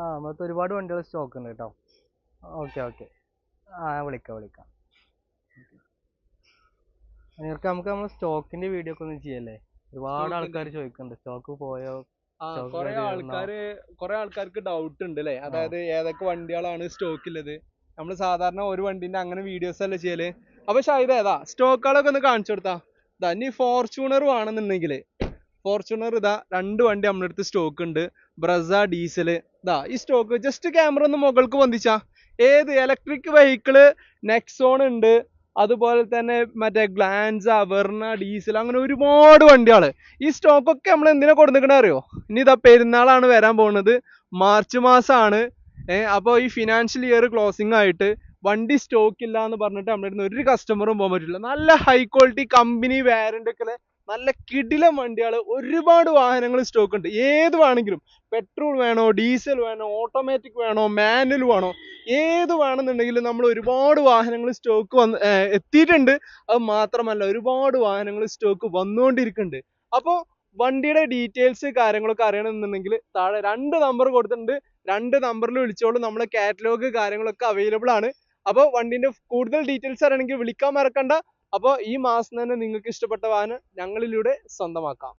ആ നമ്മളത്തെ ഒരുപാട് വണ്ടികൾ സ്റ്റോക്ക് ഉണ്ട് കേട്ടോ ഓക്കെ ഓക്കെ ആ വിളിക്കാം വിളിക്കാം. നിങ്ങൾക്ക് നമുക്ക് നമ്മൾ സ്റ്റോക്കിന്റെ വീഡിയോ ഒക്കെ ഒന്ന് ചെയ്യല്ലേ? ഒരുപാട് ആൾക്കാർ ചോദിക്കുന്നുണ്ട് സ്റ്റോക്ക് പോയോ? കൊറേ ആൾക്കാര് ആൾക്കാർക്ക് ഡൗട്ട് ഉണ്ട് അല്ലേ അതായത് ഏതൊക്കെ വണ്ടികളാണ് സ്റ്റോക്ക് ഉള്ളത് നമ്മൾ സാധാരണ ഒരു വണ്ടിന്റെ അങ്ങനെ വീഡിയോസ് അല്ലേ ചെയ്യൽ? അപ്പൊ ഷൈദ ഏതാ? സ്റ്റോക്കുകളൊക്കെ ഒന്ന് കാണിച്ചു കൊടുത്താ. ഇനി ഫോർച്യൂണർ ആണെന്നുണ്ടെങ്കിൽ ഫോർച്യൂണർ ഇതാ രണ്ട് വണ്ടി നമ്മുടെ അടുത്ത് സ്റ്റോക്ക് ഉണ്ട്. ബ്രസ ഡീസൽ ഇതാ ഈ സ്റ്റോക്ക് ജസ്റ്റ് ക്യാമറ ഒന്ന് മുകൾക്ക് പൊന്തിച്ചാ. ഏത് ഇലക്ട്രിക് വെഹിക്കിൾ നെക്സോൺ ഉണ്ട്. അതുപോലെ തന്നെ മറ്റേ ഗ്ലാൻസ വെർണ ഡീസൽ അങ്ങനെ ഒരുപാട് വണ്ടികൾ. ഈ സ്റ്റോക്ക് ഒക്കെ നമ്മൾ എന്തിനാ കൊടുത്തിക്കണ അറിയോ? ഇനി ഇതാ പെരുന്നാളാണ് വരാൻ പോകുന്നത്. മാർച്ച് മാസമാണ് അപ്പോൾ ഈ ഫിനാൻഷ്യൽ ഇയർ ക്ലോസിംഗ് ആയിട്ട് വണ്ടി സ്റ്റോക്ക് ഇല്ല എന്ന് പറഞ്ഞിട്ട് നമ്മുടെ ഒരു കസ്റ്റമറും പോകാൻ പറ്റില്ല. നല്ല ഹൈ ക്വാളിറ്റി കമ്പനി വാറന്റ് ഒക്കെ നല്ല കിടിലം വണ്ടികൾ ഒരുപാട് വാഹനങ്ങൾ സ്റ്റോക്ക് ഉണ്ട്. ഏത് വേണമെങ്കിലും പെട്രോൾ വേണോ ഡീസൽ വേണോ ഓട്ടോമാറ്റിക് വേണോ മാനുവൽ വേണോ ഏത് വേണമെന്നുണ്ടെങ്കിലും നമ്മൾ ഒരുപാട് വാഹനങ്ങൾ സ്റ്റോക്ക് വന്ന് എത്തിയിട്ടുണ്ട്. അത് മാത്രമല്ല ഒരുപാട് വാഹനങ്ങൾ സ്റ്റോക്ക് വന്നുകൊണ്ടിരിക്കുന്നുണ്ട്. അപ്പോൾ വണ്ടിയുടെ ഡീറ്റെയിൽസ് കാര്യങ്ങളൊക്കെ അറിയണമെന്നുണ്ടെങ്കിൽ താഴെ രണ്ട് നമ്പർ കൊടുത്തിട്ടുണ്ട്. രണ്ട് നമ്പറിൽ വിളിച്ചോളൂ. നമ്മളെ കാറ്റലോഗ് കാര്യങ്ങളൊക്കെ അവൈലബിൾ ആണ്. അപ്പോൾ വണ്ടിന്റെ കൂടുതൽ ഡീറ്റെയിൽസ് അറിയണമെങ്കിൽ വിളിക്കാൻ മറക്കണ്ട. അപ്പോൾ ഈ മാസം തന്നെ നിങ്ങൾക്ക് ഇഷ്ടപ്പെട്ട വാഹനം ഞങ്ങളിലൂടെ സ്വന്തമാക്കാം.